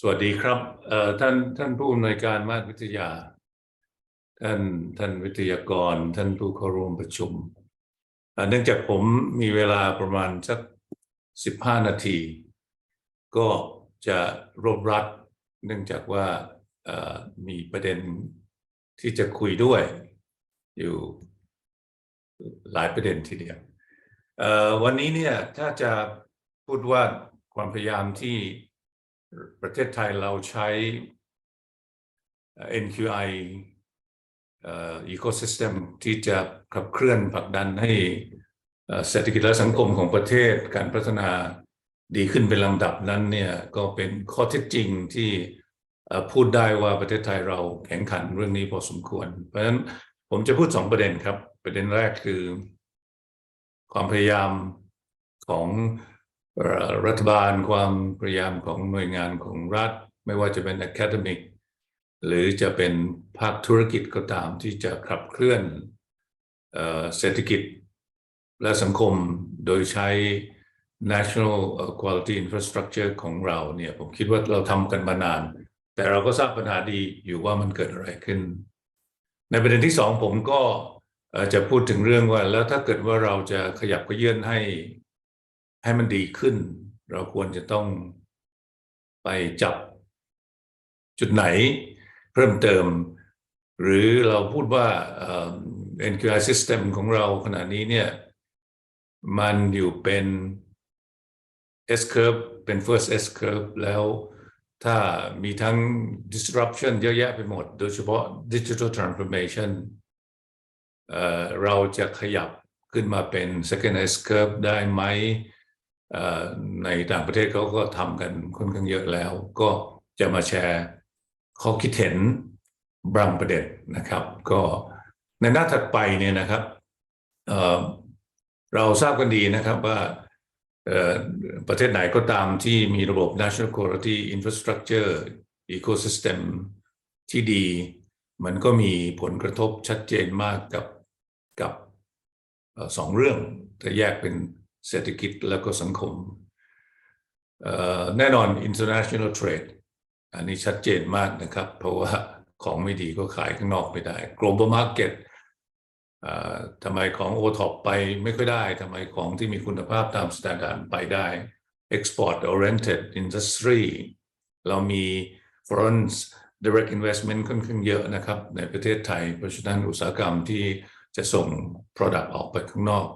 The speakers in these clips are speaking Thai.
สวัสดีครับท่านท่านผู้อำนวยการมาตรวิทยา ท่านท่านวิทยากร ท่านผู้เข้าร่วมประชุม เนื่องจากผมมีเวลาประมาณสักสิบห้านาที ก็จะรวบรัด เนื่องจากว่ามีประเด็นที่จะคุยด้วย อยู่หลายประเด็นทีเดียววันนี้เนี่ยถ้าจะพูดว่าความพยายามที่ ประเทศไทยเราใช้ NQI อ่อ ecosystem ที่จะขับเคลื่อนผลักดันให้เศรษฐกิจและสังคมของประเทศการพัฒนาดีขึ้นเป็นลำดับนั้นเนี่ยก็เป็นข้อเท็จจริงที่พูดได้ว่าประเทศไทยเราแข่งขันเรื่องนี้พอสมควร เพราะฉะนั้นผมจะพูดสองประเด็นครับ ประเด็นแรกคือ ความพยายามของ รัฐบาลความพยายามของหน่วยงานของรัฐ ไม่ว่าจะเป็น academic หรือจะเป็นภาคธุรกิจก็ตามที่จะขับเคลื่อนเศรษฐกิจและสังคมโดยใช้ national quality infrastructure ของเราเนี่ยผมคิดว่าเราทำกันมานาน แต่เราก็ทราบปัญหาดีอยู่ว่ามันเกิดอะไรขึ้น ในประเด็นที่สองผมก็จะพูดถึงเรื่องว่าแล้วถ้าเกิดว่าเราจะขยับขยื่นให้ ให้มันดีขึ้น เราควรจะต้องไปจับจุดไหนเพิ่มเติม หรือเราพูดว่าเอ่อ NQI system ของเราขณะนี้เนี่ย มันอยู่เป็น S curve เป็น first S curve แล้วถ้ามีทั้ง disruption เยอะแยะไปหมด โดยเฉพาะ digital transformation เอ่อเราจะขยับขึ้นมาเป็น second S curve ได้ไหม ในต่างประเทศเขาก็ทำกันค่อนข้างเยอะแล้ว ก็จะมาแชร์ข้อคิดเห็นบางประเด็นนะครับ ก็ในหน้าถัดไปเนี่ยนะครับเเราทราบกันดีนะครับว่าประเทศไหนก็ตามที่มีระบบ national quality infrastructure ecosystem ที่ดี มันก็มีผลกระทบชัดเจนมากกับกับอสองเรื่องถ้าแยกเป็น เศรษฐกิจแล้วก็สังคม แน่นอน international trade อันนี้ชัดเจนมากนะครับ เพราะว่าของไม่ดีก็ขายข้างนอกไม่ได้ global market ทำไมของ o t o p ไปไม่ค่อยได้ทำไมของที่มีคุณภาพตามสแตนดาร์ดไปได้ export oriented industry เรามี foreign direct investment ค่อนข้างเยอะนะครับ ในประเทศไทย เพราะฉะนั้นอุตสาหกรรมที่จะส่ง product ออกไปข้างนอก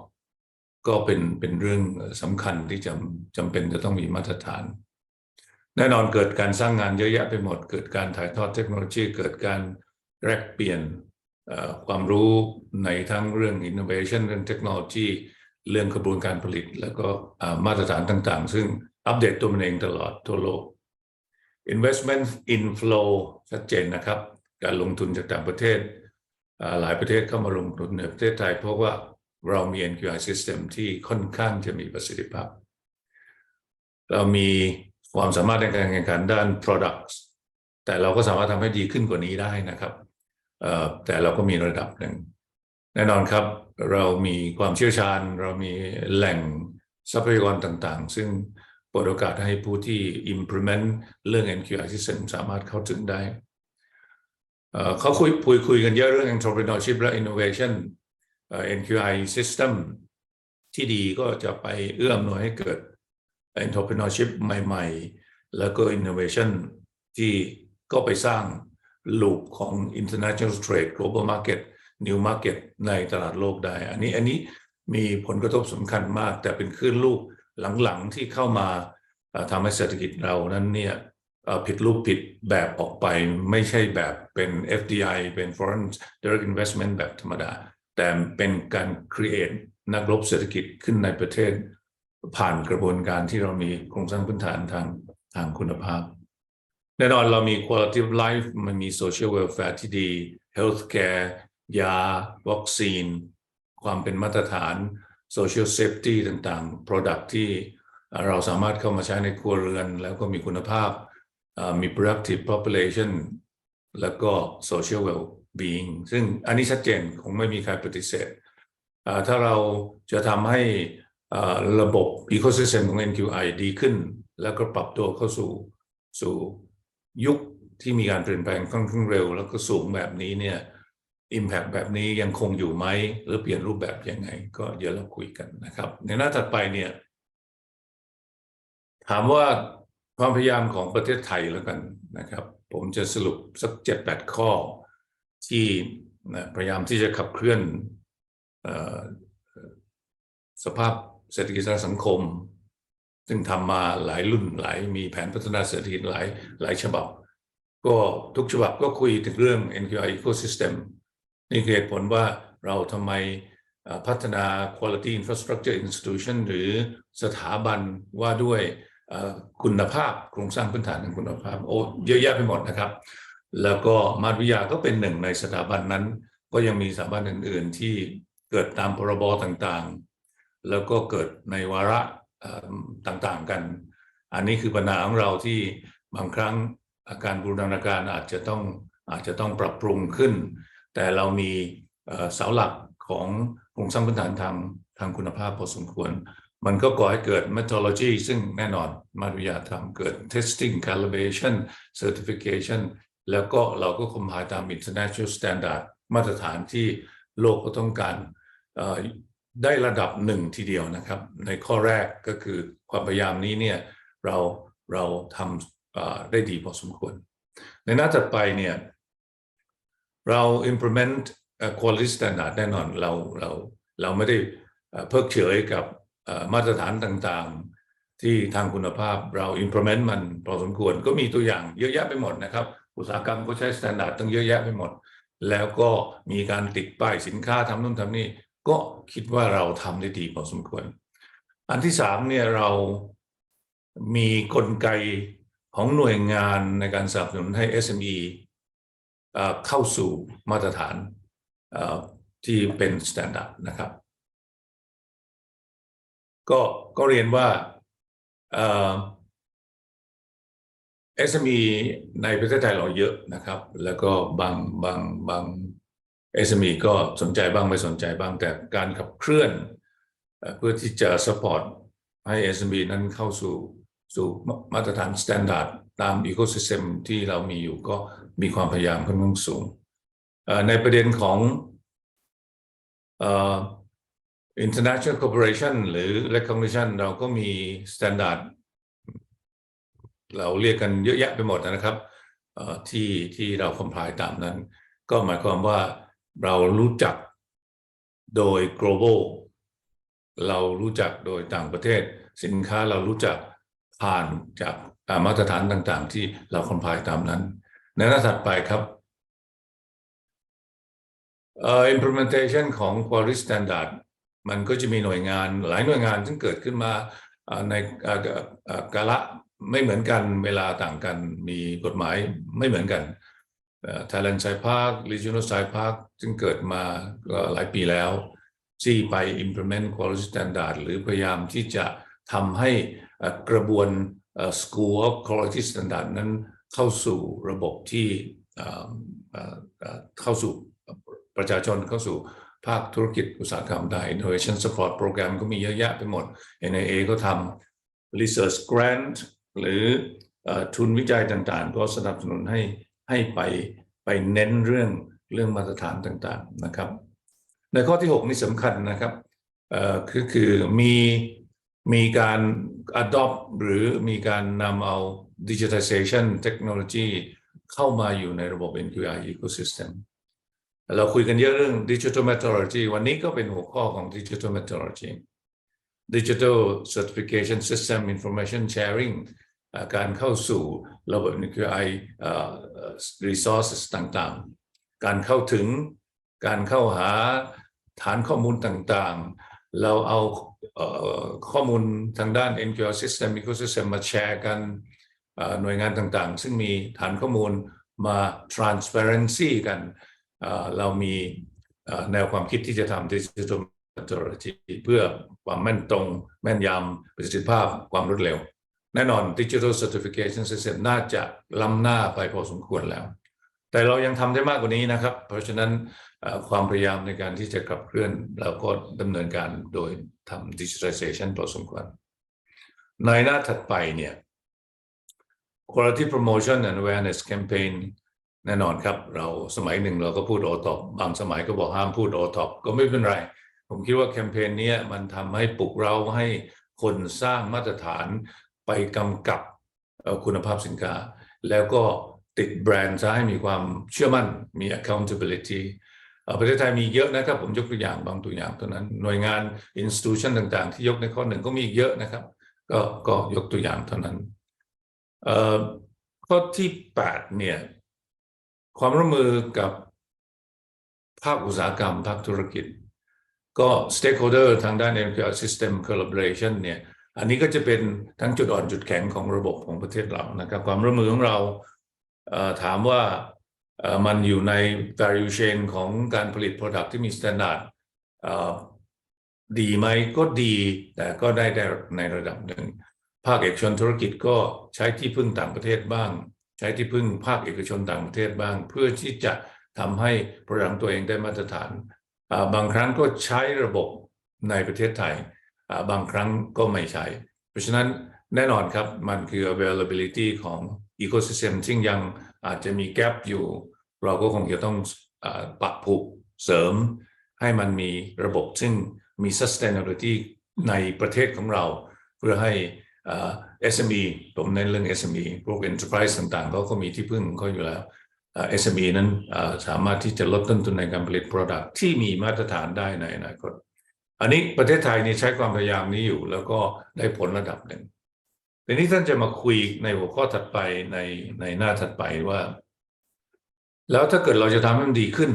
ก็เป็นเป็นเรื่องสำคัญที่จำจำเป็นจะต้องมีมาตรฐาน แน่นอนเกิดการสร้างงานเยอะแยะไปหมด เกิดการถ่ายทอดเทคโนโลยี เกิดการแลกเปลี่ยนความรู้ในทั้งเรื่อง innovation เรื่องเทคโนโลยี เรื่องกระบวนการผลิต แล้วก็มาตรฐานต่างๆ ซึ่งอัปเดตตัวมันเองตลอดทั่วโลก investment inflow ชัดเจนนะครับ การลงทุนจากต่างประเทศ หลายประเทศเข้ามาลงทุนในประเทศไทย เพราะว่า เรามี NQI system ที่ค่อนข้างจะมีประสิทธิภาพ เรามีความสามารถในการแข่งขันด้าน products แต่เราก็สามารถทำให้ดีขึ้นกว่านี้ได้นะครับแต่เราก็มีระดับหนึ่ง แน่นอนครับ เรามีความเชี่ยวชาญ เรามีแหล่งทรัพยากรต่างๆ ซึ่งเปิดโอกาสให้ผู้ที่ implement เรื่อง NQI system สามารถเข้าถึงได้ เขาคุยคุยคุยกันเยอะเรื่อง entrepreneurship และ innovation NQI system ที่ดีก็จะไปเอื้อมหน่วยให้เกิด entrepreneurship ใหม่ ๆ แล้วก็ innovation ที่ก็ไปสร้างลูปของ international trade global market new market ในตลาดโลกได้ อันนี้อันนี้มีผลกระทบสำคัญมาก แต่เป็นคลื่นลูกหลังๆที่เข้ามาทำให้เศรษฐกิจเรานั้นเนี่ยผิดรูปผิดแบบออกไปไม่ใช่แบบเป็น FDI เป็น foreign direct investment แบบธรรมดา แต่เป็นการ create นักรบเศรษฐกิจขึ้นในประเทศ ผ่านกระบวนการที่เรามีโครงสร้างพื้นฐานทางทางคุณภาพ แน่นอนเรามี quality of life มันมี social welfare ที่ดี healthcare ยา วัคซีน ความเป็นมาตรฐาน social safety ต่างๆ product ที่เราสามารถเข้ามาใช้ในครัวเรือน แล้วก็มีคุณภาพ มี productive population แล้วก็ social being ซึ่งอันนี้ชัดเจนคงไม่มีใครปฏิเสธ ถ้าเราจะทำให้ระบบ ecosystem ของ NQI ดีขึ้น แล้วก็ปรับตัวเข้าสู่สู่ยุคที่มีการเปลี่ยนแปลงค่อนข้างเร็ว แล้วก็สูงแบบนี้เนี่ย Impact แบบนี้ยังคงอยู่ไหม หรือเปลี่ยนรูปแบบยังไง ก็เดี๋ยวเราคุยกันนะครับ ในหน้าถัดไปเนี่ย ถามว่าความพยายามของประเทศไทยแล้วกันนะครับ ผมจะสรุปสักเจ็ดแปดข้อ ที่พยายามที่จะขับเคลื่อนอสภาพเศรษฐกิจและสังคม ซึ่งทำมาหลายรุ่นหลายมีแผนพัฒนาเศรษฐกิจหลายหลายฉบับ ก็ทุกฉบับก็คุยถึงเรื่อง NQI ecosystem นี่คือเหตุผลว่าเราทำไมพัฒนา quality infrastructure institution หรือสถาบันว่าด้วยคุณภาพโครงสร้างพื้นฐานทางคุณภาพโอ้เยอะแยะไปหมดนะครับ แล้วก็มารวิทยาก็เป็นหนึ่งในสถาบันนั้น ก็ยังมีสถาบันอื่น ๆ ที่เกิดตามพรบต่างๆ แล้วก็เกิดในวาระต่างๆกัน อันนี้คือปัญหาของเราที่บางครั้งอาการบูรณาการอาจจะต้องอาจจะต้องปรับปรุงขึ้น แต่เรามีเสาหลักของโครงสร้างพื้นฐานทางทางคุณภาพพอสมควร มันก็ก่อให้เกิด methodology ซึ่งแน่นอนมาตรวิทยาทำเกิด testing calibration certification แล้วก็เราก็คอมพายตาม international standard มาตรฐานที่โลกก็ต้องการได้ระดับหนึ่งทีเดียวนะครับ ในข้อแรกก็คือความพยายามนี้เนี่ยเราเราทำได้ดีพอสมควร ในหน้าถัดไปเนี่ยเรา implement quality standard แน่นอนเราเราเราไม่ได้เพิกเฉยกับมาตรฐานต่างๆ ที่ทางคุณภาพเรา implement มันพอสมควรก็มีตัวอย่างเยอะแยะไปหมดนะครับ อุตสาหกรรมก็ใช้ standard ตั้งเยอะแยะไปหมด แล้วก็มีการติดป้ายสินค้าทำนู่นทำนี่ก็คิดว่าเราทำได้ดีพอสมควร อันที่สามเนี่ยเรามีกลไกของหน่วยงานในการสนับสนุนให้ SME เอ่อเข้าสู่มาตรฐานที่เป็น standard นะครับ ก็ก็เรียนว่า SME ในประเทศไทยเราเยอะนะครับ แล้วก็บางบางบาง SME ก็สนใจบ้างไม่สนใจบ้างแต่การขับเคลื่อนเพื่อที่จะ support ให้ SME นั้นเข้าสู่สู่มาตรฐาน standard ตาม ecosystem ที่เรามีอยู่ก็มีความพยายามค่อนข้างสูง ในประเด็นของเอ่อ international cooperation หรือ recognition เราก็มี standard เราเรียกกันเยอะแยะไปหมดนะครับที่ที่เราคอมพลายตามนั้น ก็หมายความว่าเรารู้จักโดย global เรารู้จักโดยต่างประเทศ สินค้าเรารู้จักผ่านจากมาตรฐานต่างๆ ที่เราคอมพลายตามนั้น ในหน้าถัดไปครับเอ่อ implementation ของ quality standard มันก็จะมีหน่วยงานหลายหน่วยงานซึ่งเกิดขึ้นมาในกาละ ไม่เหมือนกันเวลาต่างกันมีกฎหมายไม่เหมือนกันเอ่อ Thailand Sci Park Regional Sci Park ซึ่งเกิดมาหลายปีแล้ว ที่ไป implement quality standard หรือพยายามที่จะทำให้กระบวน School of Quality Standard นั้นเข้าสู่ระบบที่เข้าสู่ประชาชนเข้าสู่ภาคธุรกิจอุตสาหกรรมได้ Innovation Support Program ก็มีเยอะแยะไปหมด NIA ก็ทำ Research Grant หรือทุนวิจัยต่างๆ ก็สนับสนุนให้ให้ไปไปเน้นเรื่องเรื่องมาตรฐานต่างๆนะครับ ในข้อที่ 6 นี่สำคัญนะครับคือคือมีมีการ adopt หรือมีการนำเอา digitization technology เข้ามาอยู่ในระบบ NQI ecosystem เราคุยกันเยอะเรื่อง digital methodology วันนี้ก็เป็นหัวข้อของ digital methodology digital certification system information sharing การเข้าสู่ระบบ NQI เอ่อ resources ต่างๆ การเข้าถึงการเข้าหาฐานข้อมูลต่างๆ เราเอาข้อมูลทางด้าน NQI system ecosystem มาแชร์กันหน่วยงานต่างๆ ซึ่งมีฐานข้อมูลมา transparency กันเอ่อเรามีแนวความคิดที่จะทำ digital methodology เพื่อความแม่นตรงแม่นยำประสิทธิภาพความรวดเร็ว แน่นอน Digital Certification System น่าจะล้ำหน้าไปพอสมควรแล้ว แต่เรายังทำได้มากกว่านี้นะครับ เพราะฉะนั้นความพยายามในการที่จะขับเคลื่อนเราก็ดำเนินการโดยทำ Digitalization พอสมควร ในหน้าถัดไปเนี่ย quality promotion and awareness campaign แน่นอนครับ เราสมัยหนึ่งเราก็พูดโอท็อปบางสมัยก็บอกห้ามพูดโอท็อปก็ไม่เป็นไร ผมคิดว่าแคมเปญนี้มันทำให้ปลุกเราให้คนสร้างมาตรฐานไปกำกับคุณภาพสินค้า แล้วก็ติดแบรนด์ซะให้มีความเชื่อมั่นมี accountability อ่อประเทศไทยมีเยอะนะครับ ผมยกตัวอย่างบางตัวอย่างเท่านั้น หน่วยงาน institution ต่างๆ ที่ยกในข้อหนึ่งก็มีเยอะนะครับ ก็ก็ยกตัวอย่างเท่านั้นเอ่อข้อที่แปดเนี่ย ความร่วมมือกับภาคอุตสาหกรรมภาคธุรกิจ ก็ stakeholder ทางด้าน NPR system collaboration เนี่ยอันนี้ก็จะเป็นทั้งจุดอ่อนจุดแข็งของระบบของประเทศเรานะครับความร่วมมือของเราถามว่ามันอยู่ใน value chain ของการผลิต product ที่มี standard ดีไหมก็ดีแต่ก็ได้ในระดับหนึ่ง ภาคเอกชนธุรกิจก็ใช้ที่พึ่งต่างประเทศบ้าง ใช้ที่พึ่งภาคเอกชนต่างประเทศบ้าง เพื่อที่จะทำให้โปรดักต์ตัวเองได้มาตรฐาน บางครั้งก็ใช้ระบบในประเทศไทย บางครั้งก็ไม่ใช้ เพราะฉะนั้นแน่นอนครับมันคือ availability ของ ecosystem ซึ่งยังอาจจะมี gap อยู่ เราก็คงจะต้องอปรับผูกเสริม ให้มันมีระบบซึ่งมี sustainability ในประเทศของเรา เพื่อให้ SME ผมเน้นเรื่อง SME พวก enterprise ต่างๆเขาก็มีที่พึ่งของเขาอยู่แล้ว SME นั้นสามารถที่จะลดต้นทุนในการผลิต product ที่มีมาตรฐานได้ในอนาคต อันนี้ประเทศไทยนี่ใช้ความพยายามนี้อยู่ แล้วก็ได้ผลระดับหนึ่งทีนี้ท่านจะมาคุยในหัวข้อถัดไปในในหน้าถัดไปว่า แล้วถ้าเกิดเราจะทำให้มันดีขึ้น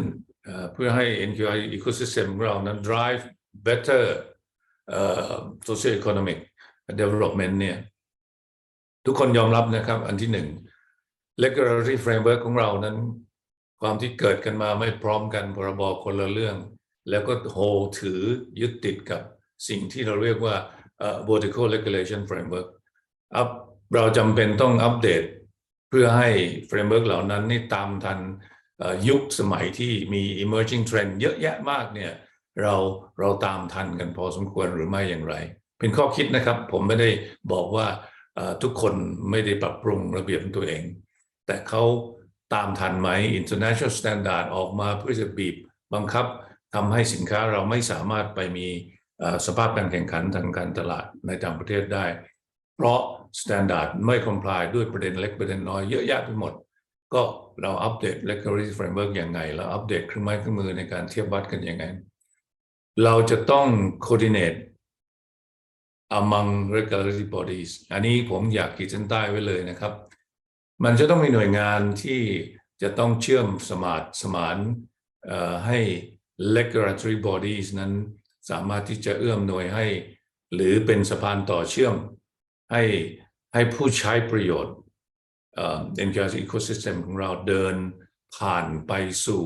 เพื่อให้ NQI ecosystem ของเรานั้น drive better socio economic development เนี่ยทุกคนยอมรับนะครับ อันที่หนึ่ง regulatory framework ของเรานั้น ความที่เกิดกันมาไม่พร้อมกันพรบคนละเรื่อง แล้วก็โฮถือยึดติดกับสิ่งที่เราเรียกว่า vertical regulation framework อัพเราจำเป็นต้องอัปเดตเพื่อให้ framework เหล่านั้นนี่ตามทันยุคสมัยที่มี emerging trend เยอะแยะมากเนี่ยเราเราตามทันกันพอสมควรหรือไม่อย่างไร เป็นข้อคิดนะครับ ผมไม่ได้บอกว่าทุกคนไม่ได้ปรับปรุงระเบียบของตัวเอง แต่เขาตามทันไหม international standard ออกมาเพื่อจะบีบบังคับทำให้สินค้าเราไม่สามารถไปมีสภาพการแข่งขันทางการตลาดในต่างประเทศได้ เพราะ standard ไม่ comply ด้วยประเด็นเล็กประเด็นน้อยเยอะแยะไปหมด ก็เราอัปเดต regulatory framework ยังไง เราอัปเดตเครื่องไม้เครื่องมือในการเทียบวัดกันยังไง เราจะต้อง coordinate among regulatory bodies อันนี้ผมอยากขีดเส้นใต้ไว้เลยนะครับ มันจะต้องมีหน่วยงานที่จะต้องเชื่อมสมานสมานให้ regulatory bodies นั้นสามารถที่จะเอื้อมหน่วยให้ หรือเป็นสะพานต่อเชื่อม ให้ให้ผู้ใช้ประโยชน์เอ่อ NQS ecosystem ของเราเดินผ่านไปสู่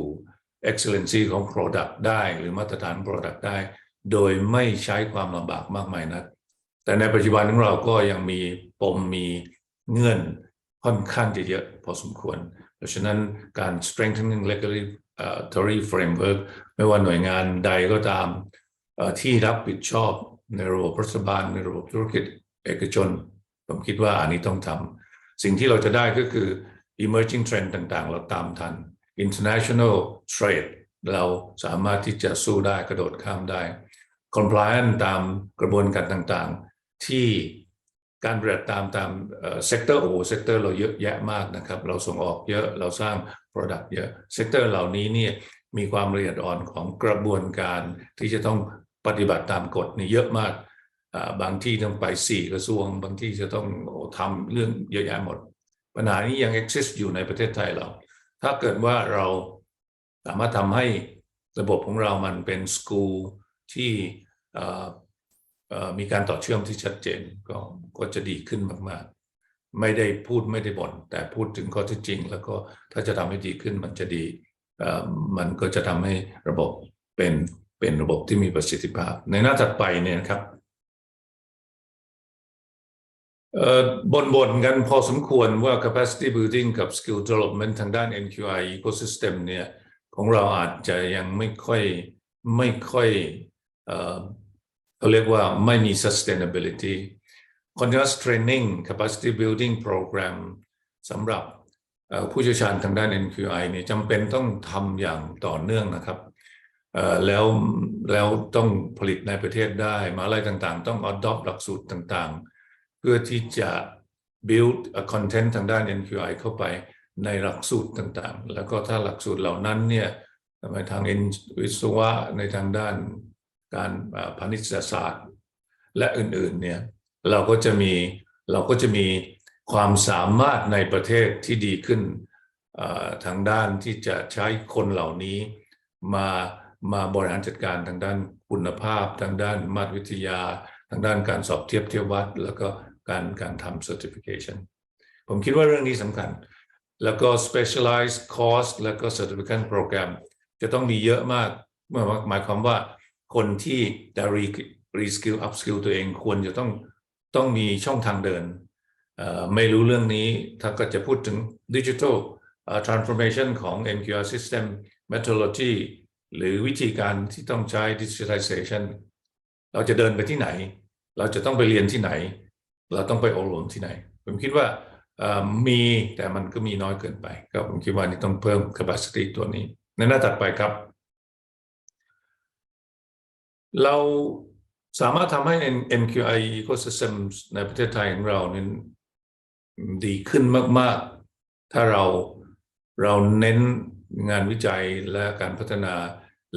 excellency ของ product ได้หรือมาตรฐาน product ได้ โดยไม่ใช้ความลำบากมากมายนักแต่ในปัจจุบันของเราก็ยังมีปมมีเงื่อน ค่อนข้างจะเยอะพอสมควร เพราะฉะนั้นการ strengthening regulatory framework ไม่ว่าหน่วยงานใดก็ตามที่รับผิดชอบในระบบรัฐบาลในระบบธุรกิจเอกชน ผมคิดว่าอันนี้ต้องทำสิ่งที่เราจะได้ก็คือ emerging trend ต่างๆ เราตามทัน international trade เราสามารถที่จะสู้ได้กระโดดข้ามได้ compliant ตามกระบวนการต่างๆ ที่ การปฏิบัติตามตามเซกเตอร์โอเซกเตอร์เราเยอะแยะมากนะครับ เราส่งออกเยอะเราสร้าง Product เยอะเซกเตอร์เหล่านี้เนี่ยมีความละเอียดอ่อนของกระบวนการที่จะต้องปฏิบัติตามกฎนี่เยอะมากบางที่ต้องไปสี่กระทรวง บางที่จะต้องทำเรื่องเยอะแยะหมด ปัญหานี้ยัง exist อยู่ในประเทศไทยเรา ถ้าเกิดว่าเราสามารถทำให้ระบบของเรามันเป็นสกูลที่ มีการต่อเชื่อมที่ชัดเจนก็ก็จะดีขึ้นมากๆ ไม่ได้พูดไม่ได้บ่นแต่พูดถึงข้อท็จจริง แล้วก็ถ้าจะทำให้ดีขึ้นมันจะดีมันก็จะทำให้ระบบเป็นเป็นระบบที่มีประสิทธิภาพ ในหน้าถัดไปเนี่ยนะครับเอ่บนบนๆกันพอสมควรว่า capacity building กับ skill development ทางด้าน NQI ecosystem เนี่ยของเราอาจจะยังไม่ค่อยไม่ค่อย เขาเรียกว่าไม่มี sustainability continuous training capacity building program สำหรับผู้เชี่ยวชาญทางด้าน NQI เนี่ยจำเป็นต้องทำอย่างต่อเนื่องนะครับแล้วแล้วต้องผลิตในประเทศได้มาอะไรต่างๆ ต้อง adopt หลักสูตรต่างๆ เพื่อที่จะ build a content ทางด้าน NQI เข้าไปในหลักสูตรต่างๆ แล้วก็ถ้าหลักสูตรเหล่านั้นเนี่ยในทางวิศวะในทางด้าน การพาณิชยศาสตร์และอื่นๆเนี่ยเราก็จะมีเราก็จะมีความสามารถในประเทศที่ดีขึ้นทางด้านที่จะใช้คนเหล่านี้มามาบริหารจัดการทางด้านคุณภาพ ทางด้านมาตรวิทยา ทางด้านการสอบเทียบเทียบวัด แล้วก็การการทำ certification ผมคิดว่าเรื่องนี้สำคัญ แล้วก็ specialized course แล้วก็ certification program จะต้องมีเยอะมากหมายหมายความว่า คนที่จะ re reskill upskill ตัวเองควรจะต้องต้องมีช่องทางเดิน ไม่รู้เรื่องนี้ถ้าก็จะพูดถึง digital เอ่อ transformation ของ NQR system methodology หรือวิธีการที่ต้องใช้ digitalization เราจะเดินไปที่ไหน เราจะต้องไปเรียนที่ไหน เราต้องไปอบรมที่ไหน ผมคิดว่ามีแต่มันก็มีน้อยเกินไป ก็ผมคิดว่านี่ต้องเพิ่ม capacity ตัวนี้ ในหน้าถัดไปครับ เราสามารถทำให้ NQI ecosystem ในประเทศไทยของเราเนั้นดีขึ้นมาก ๆ ถ้าเราเราเน้นงานวิจัยและการพัฒนา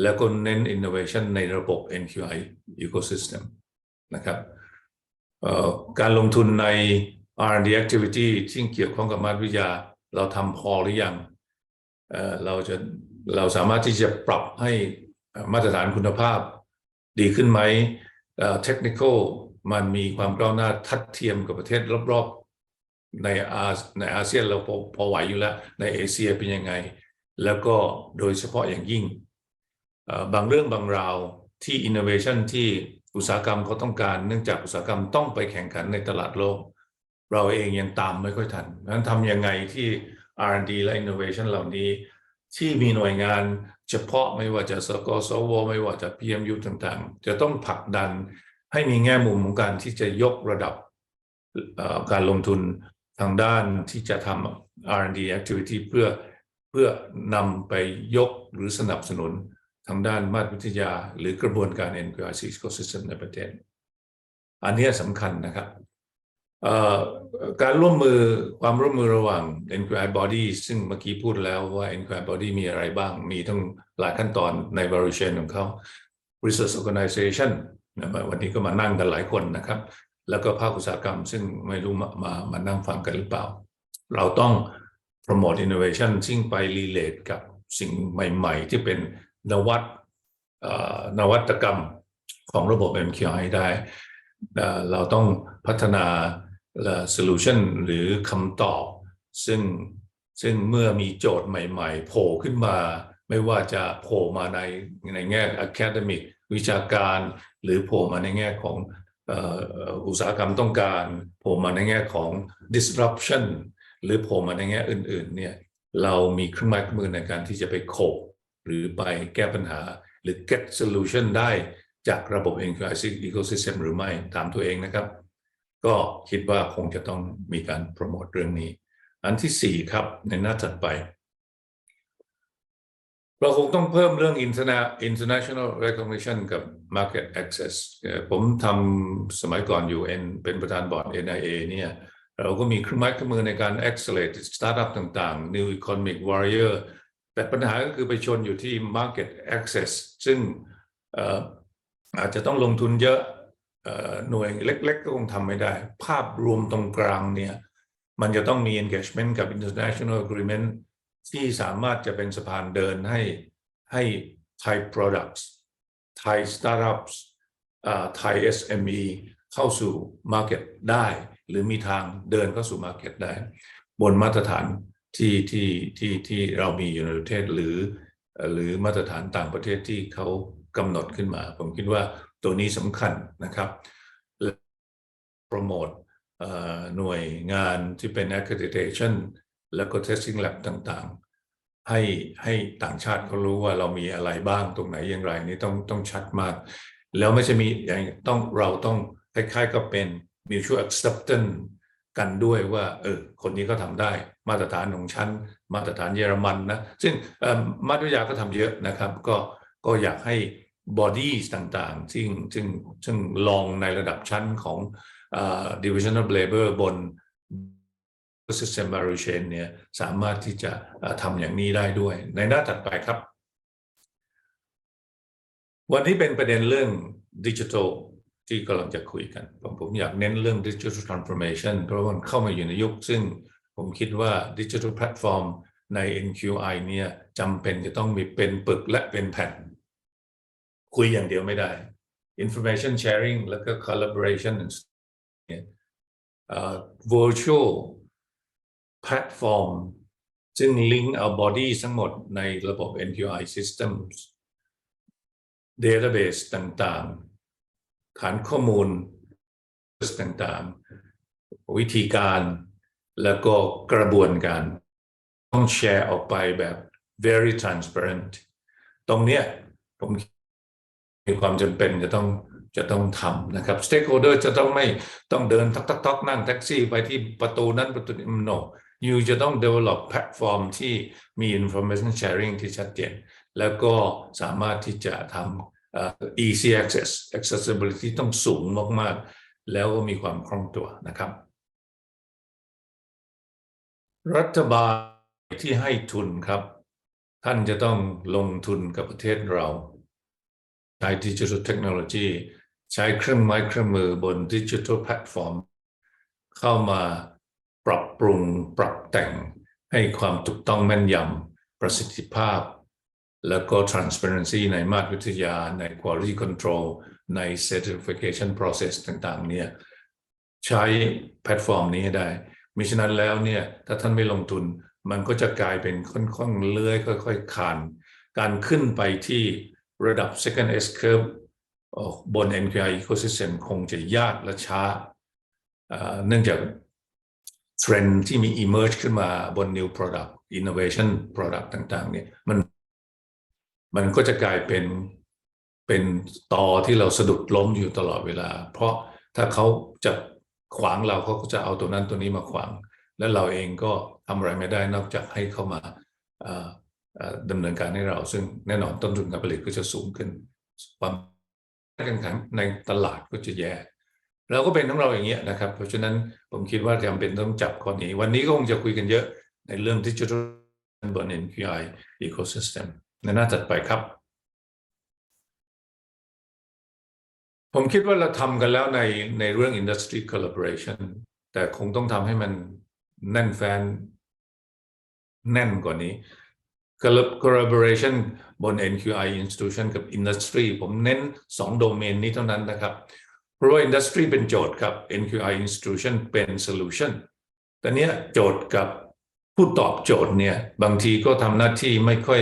แล้วก็เน้น innovation ในระบบ NQI ecosystem นะครับการลงทุนใน R&D activity ที่เกี่ยวข้องกับมาตรวิทยา เราทำพอหรือยังเเราจะเราสามารถที่จะปรับให้มาตรฐานคุณภาพ ดีขึ้นไหมเอ่อ technical มันมีความก้าวหน้าทัดเทียมกับประเทศรอบๆในอาในอาเซียนเราพอพอไหวอยู่แล้ว ในเอเชียเป็นยังไง แล้วก็โดยเฉพาะอย่างยิ่ง บางเรื่องบางราวที่ innovation ที่อุตสาหกรรมเขาต้องการ เนื่องจากอุตสาหกรรมต้องไปแข่งขันในตลาดโลก เราเองยังตามไม่ค่อยทันนั้นทำยังไงที่ R&D และ innovation เหล่านี้ ที่มีหน่วยงาน เฉพาะไม่ว่าจะสกสวไม่ว่าจะ PMU ต่างๆ จะต้องผลักดันให้มีแง่มุมของการที่จะยกระดับการลงทุนทางด้านที่จะทำ R&D activity เพื่อเพื่อนำไปยกหรือสนับสนุนทางด้านมาตรวิทยา หรือกระบวนการ NQRC ecosystem ในประเทศ อันนี้สำคัญนะครับ การร่วมมือความร่วมมือระหว่าง NQI Body ซึ่งเมื่อกี้พูดแล้วว่า NQI Body มีอะไรบ้าง มีทั้งหลายขั้นตอนใน value chain ของเขา Research Organization นะวันนี้ก็มานั่งกันหลายคนนะครับ แล้วก็ภาคอุตสาหกรรม ซึ่งไม่รู้มามามานั่งฟังกันหรือเปล่า เราต้อง promote innovation ซึ่งไป relate กับสิ่งใหม่ๆ ที่เป็นนวัตนวัตกรรมของระบบ MQI ได้ เราต้องพัฒนา โซลูชันหรือคำตอบ ซึ่งซึ่งเมื่อมีโจทย์ใหม่ ๆ โผล่ขึ้นมา ไม่ว่าจะโผล่มาในในแง่ academic วิชาการ หรือโผล่มาในแง่ของอุตสาหกรรมต้องการโผล่มาในแง่ของ disruption หรือโผล่มาในแง่อื่นๆเนี่ยเรามีเครื่องไม้เครื่องมือในการที่จะไปโขกหรือไปแก้ปัญหาหรือ get solution ได้จากระบบ NQI ecosystem หรือไม่ตามตัวเองนะครับ ก็คิดว่าคงจะต้องมีการโปรโมทเรื่องนี้ อันที่สี่ครับในหน้าถัดไป เราคงต้องเพิ่มเรื่อง international recognition กับ market access เอ่อผมทำสมัยก่อนอยู่ N เป็นประธานบอร์ด NIA เนี่ยเราก็มีเครื่องไม้เครื่องมือในการ accelerate startup ต่างๆ new economic warrior แต่ปัญหาก็คือไปชนอยู่ที่ market access ซึ่งอาจจะต้องลงทุนเยอะ หน่วยเล็ก ๆ ก็คงทำไม่ได้ ภาพรวมตรงกลางเนี่ย มันจะต้องมี engagement กับ international agreement ที่สามารถจะเป็นสะพานเดินให้ให้ Thai products Thai startups อ่า Thai SME เข้าสู่ market ได้ หรือมีทางเดินเข้าสู่ market ได้ บนมาตรฐานที่ที่ที่ที่เรามีอยู่ในประเทศหรือ หรือมาตรฐานต่างประเทศที่เขากำหนดขึ้นมา ผมคิดว่า ตัวนี้สำคัญนะครับโปรโมทหน่วยงานที่เป็น accreditation แล้วก็ testing lab ต่างๆ ให้ให้ต่างชาติเขารู้ว่าเรามีอะไรบ้างตรงไหนอย่างไรนี่ต้องต้องชัดมาก แล้วไม่ใช่มีอย่างต้องเราต้องคล้ายๆก็เป็น mutual acceptance กันด้วยว่าเออคนนี้ก็ทำได้มาตรฐานของชั้น มาตรฐานเยอรมันนะ ซึ่งออมาตรวิยาก็ทำเยอะนะครับ ก็ก็อยากให้ บอดี้ต่างๆ ซึ่งซึ่งซึ่งลองในระดับชั้นของ division of labor บน system value chain เนี่ยสามารถที่จะทำอย่างนี้ได้ด้วย ในหน้าถัดไปครับ วันนี้เป็นประเด็นเรื่องดิจิทัลที่กำลังจะคุยกันผมผมอยากเน้นเรื่อง digital transformation เพราะว่ามันเข้ามาอยู่ในยุค ซึ่งผมคิดว่า digital platform ใน NQI เนี่ยจำเป็นจะต้องมีเป็นปึกและเป็นแผ่น คุยอย่างเดียวไม่ได้ information sharing แล้วก็ collaboration เนี่ย virtual platform ซึ่ง link เอา body ทั้งหมดในระบบ NQI systems database ต่างๆ ฐานข้อมูลต่างๆ วิธีการแล้วก็กระบวนการ ต้องแชร์ออกไปแบบ very transparent ตรงเนี้ยผม มีความจำเป็นจะต้องจะต้องทำนะครับ stakeholder จะต้องไม่ต้องเดินทักทักทักนั่งแท็กซี่ไปที่ประตูนั้นประตูนี้ no you จะต้อง develop platform ที่มี information sharing ที่ชัดเจน แล้วก็สามารถที่จะทำเอ่อ easy access accessibility ต้องสูงมาก ๆ แล้วก็มีความคล่องตัวนะครับ รัฐบาลที่ให้ทุนครับ ท่านจะต้องลงทุนกับประเทศเรา ช้ดิจิทัลเทคโนโลยีใช้เครื่องไม้เครื่องมือบนดิจิทัลแพลตฟอร์ม เข้ามาปรับปรุงปรับแต่งให้ความถูกต้องแม่นยำประสิทธิภาพ แล้วก็ transparency ในมาตรวิทยาใน quality control ใน certification process ต่างๆเนี่ยใช้แพลตฟอร์มนี้ให้ได้มิฉะนั้นแล้วเนี่ยถ้าท่านไม่ลงทุนมันก็จะกลายเป็นค่อนๆเลื้อยค่อย ๆคานการขึ้นไปที่ ระดับ second S curve บน NPI ecosystem คงจะยากและช้า เนื่องจากเทรนที่มี emerge ขึ้นมาบน new product innovation product ต่างๆ เนี่ยมันมันก็จะกลายเป็นเป็นตอที่เราสะดุดล้มอยู่ตลอดเวลา เพราะถ้าเขาจะขวางเราเขาก็จะเอาตัวนั้นตัวนี้มาขวาง และเราเองก็ทำอะไรไม่ได้นอกจากให้เข้ามา ดำเนินการให้เรา ซึ่งแน่นอนต้นทุนการผลิตก็จะสูงขึ้น ความแข่งขันในตลาดก็จะแย่เราก็เป็นของเราอย่างเงี้ยนะครับ เพราะฉะนั้นผมคิดว่าจำเป็นต้องจับข้อนี้ วันนี้ก็คงจะคุยกันเยอะในเรื่อง Digital บน NQI Ecosystem ในหน้าถัดไปครับ ผมคิดว่าเราทำกันแล้วในในเรื่อง industry collaboration แต่คงต้องทำให้มันแน่นแฟน แน่นกว่านี้ collaboration บน NQI institution กับ industry ผมเน้นสองโดเมนนี้เท่านั้นนะครับ เพราะว่า industry เป็นโจทย์ครับ NQI institution เป็น solution แต่เนี้ยโจทย์กับผู้ตอบโจทย์เนี่ยบางทีก็ทำหน้าที่ไม่ค่อย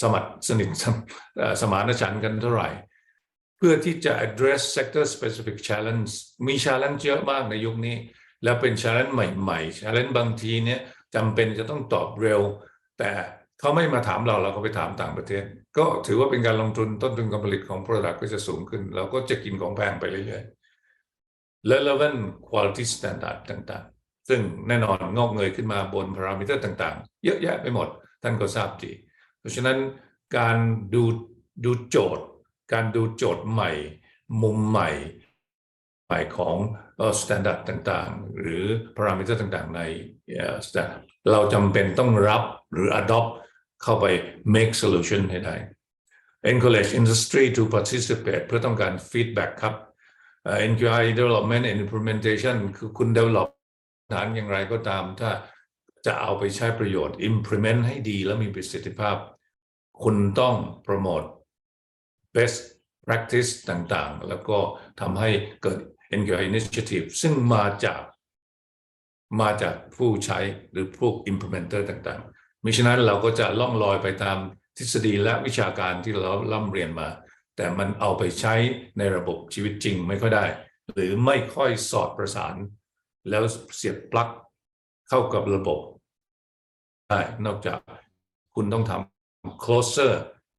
สมัครสนิทสมเอ่อสมานฉันท์กันเท่าไหร่ เพื่อที่จะ address sector specific challenge มี challenge เยอะมากในยุคนี้ แล้วเป็น challenge ใหม่ ๆ challenge บางทีเนี่ยจำเป็นจะต้องตอบเร็ว แต่ เขาไม่มาถามเราเราก็ไปถามต่างประเทศ ก็ถือว่าเป็นการลงทุนต้นทุนการผลิตของ product ก็จะสูงขึ้น เราก็จะกินของแพงไปเรื่อยๆ relevant quality standard ต่างๆ ซึ่งแน่นอนงอกเงยขึ้นมาบนพารามิเตอร์ต่างๆ เยอะแยะไปหมดท่านก็ทราบดี เพราะฉะนั้นการดูดูโจทย์ การดูโจทย์ใหม่ มุมใหม่ใหม่ของเอ่อ standard ต่างๆ หรือ parameter ต่างๆ ในเอ่อ standard เราจำเป็นต้องรับหรือ adopt เข้าไป make solution ให้ได้ encourage industry to participate เพื่อต้องการ feedback ครับ NQI development and implementation คือคุณ develop ฐานอย่างไรก็ตามถ้าจะเอาไปใช้ประโยชน์ implement ให้ดีแล้วมีประสิทธิภาพ คุณต้อง promote best practice ต่างๆ แล้วก็ทำให้เกิด NQI initiative ซึ่งมาจากมาจากผู้ใช้หรือพวก implementer ต่างๆ มิฉะนั้นเราก็จะล่องลอยไปตามทฤษฎีและวิชาการที่เราล่ำเรียนมา แต่มันเอาไปใช้ในระบบชีวิตจริงไม่ค่อยได้ หรือไม่ค่อยสอดประสาน แล้วเสียบปลั๊กเข้ากับระบบได้นอกจากคุณต้องทำ closer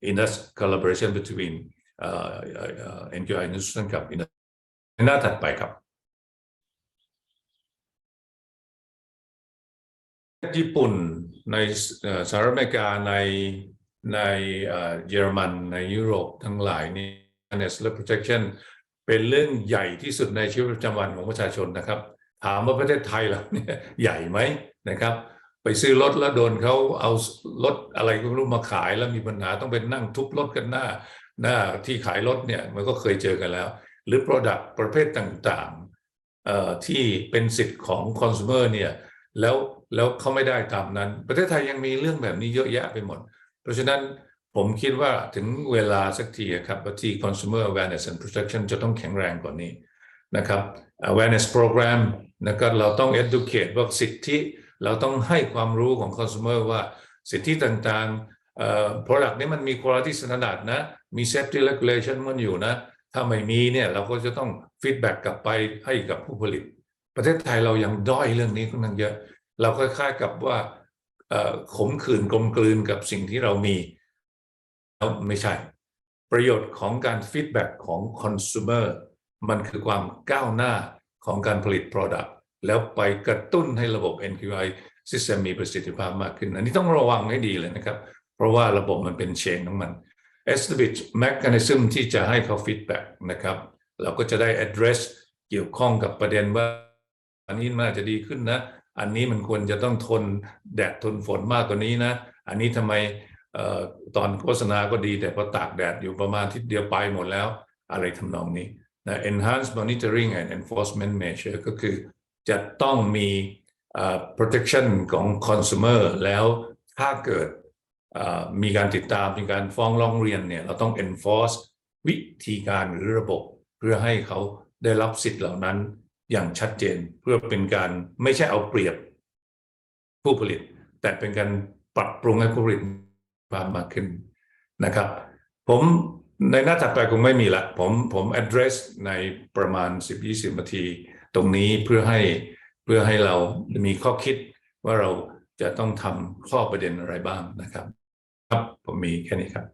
in that collaboration between เอ่อเอ่อ NQI institution กับ industry หน้าถัดไปครับญี่ปุ่น ในสหรัฐอเมริกาในในเยอรมันในยุโรปทั้งหลายนี่ awareness และ protection เป็นเรื่องใหญ่ที่สุดในชีวิตประจำวันของประชาชนนะครับ ถามว่าประเทศไทยเราเนี่ยใหญ่ไหมนะครับ ไปซื้อรถแล้วโดนเขาเอารถอะไรก็ไม่รู้มาขายแล้วมีปัญหาต้องไปนั่งทุบรถกันหน้า หน้าที่ขายรถเนี่ยมันก็เคยเจอกันแล้ว หรือ Product ประเภทต่างๆที่เป็นสิทธิ์ของ consumer เนี่ยแล้ว แล้วเขาไม่ได้ตามนั้น ประเทศไทยยังมีเรื่องแบบนี้เยอะแยะไปหมด เพราะฉะนั้นผมคิดว่าถึงเวลาสักทีครับที่ consumer awareness and protection จะต้องแข็งแรงกว่านี้นะครับ awareness program นะครับเราต้อง educate ว่าสิทธิเราต้องให้ความรู้ของ consumer ว่าสิทธิต่างๆเอ่อ product นี้มันมี quality standard นะ มี safety regulation มันอยู่นะ ถ้าไม่มีเนี่ยเราก็จะต้อง feedback กลับไปให้กับผู้ผลิต ประเทศไทยเรายังด้อยเรื่องนี้ค่อนข้างเยอะ เราคล้ายๆกับว่าขมขื่นกลมกลืนกับสิ่งที่เรามีแล้วไม่ใช่ ประโยชน์ของการ feedback ของ consumer มันคือความก้าวหน้าของการผลิต product แล้วไปกระตุ้นให้ระบบ NQI system มีประสิทธิภาพมากขึ้น อันนี้ต้องระวังให้ดีเลยนะครับ เพราะว่าระบบมันเป็นเชนของมัน establish mechanism ที่จะให้เขา feedback นะครับ เราก็จะได้ address เกี่ยวข้องกับประเด็นว่า อันนี้มันอาจจะดีขึ้นนะ อันนี้มันควรจะต้องทนแดดทนฝนมากกว่านี้นะ อันนี้ทำไมออตอนโฆษณาก็ดีแต่พอตากแดดอยู่ประมาณทิตย์เดียวไปหมดแล้ว อะไรทำนองนี้นะ Enhanced monitoring and enforcement measure ก็คือจะต้องมี protection ของ consumer แล้วถ้าเกิดมีการติดตามมีการฟ้องร้องเรียนเนี่ยเราต้อง enforce วิธีการหรือระบบเพื่อให้เขาได้รับสิทธิ์เหล่านั้น อย่างชัดเจนเพื่อเป็นการไม่ใช่เอาเปรียบผู้ผลิต แต่เป็นการปรับปรุงให้ผู้ผลิตความมากขึ้นนะครับ ผมในหน้าถัดไปคงไม่มีละผมผม address ในประมาณ 10-20นาที ตรงนี้เพื่อให้เพื่อให้เรามีข้อคิดว่าเราจะต้องทำข้อประเด็นอะไรบ้างนะครับ ครับผมมีแค่นี้ครับ